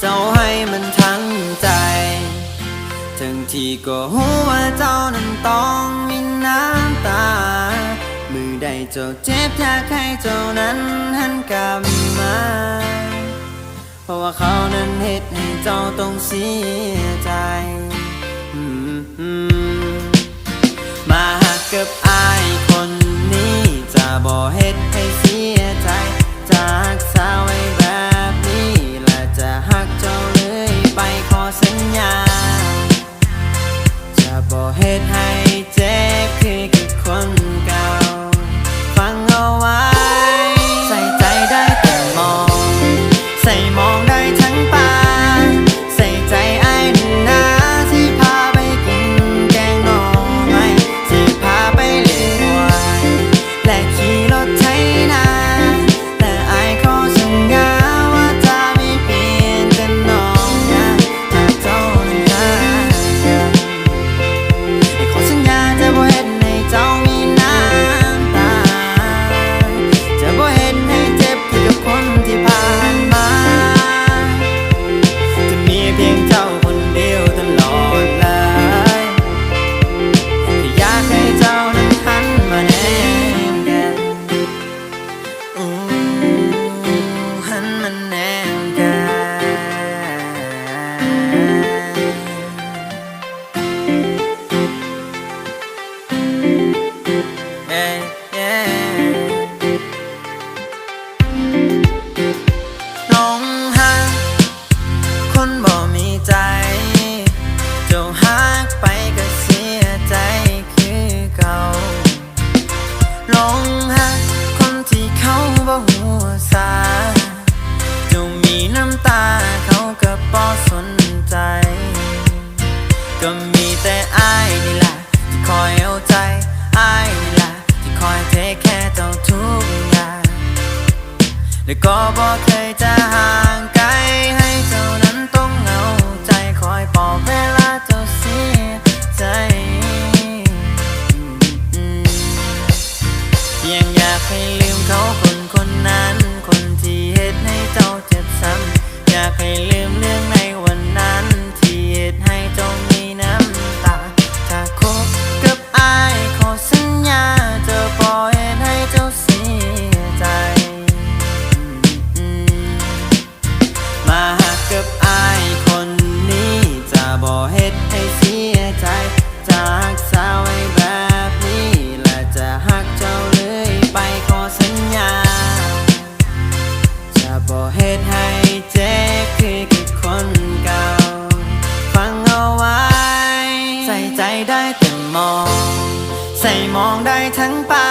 เจ้าให้มันทั้งใจ ทั้งที่ก็หัวเจ้านั้นต้องมีน้ำตา มือใดเจ้าเจ็บถ้าใครเจ้านั้นหันกลับมา เพราะว่าเขานั้นเหตุให้เจ้าต้องเสียใจ และก็บอกเคยจะห่างไกล ให้เจ้านั้นต้องเหงาใจคอยปอบเวลาเจ้าเสียใจยังอยากให้ลืมเขาคนคนนั้น มอง ใส่มองได้ทั้งป่า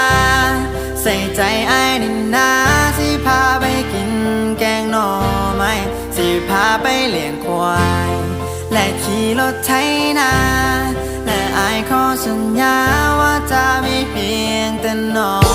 ใส่ใจไอ้นินนที่พาไปกินแกงหน่อไม้ที่พาไปเลี้ยงควาย และขี่รถไถนา และไอ้ขอสัญญาว่าจะไม่เพียงแต่นอน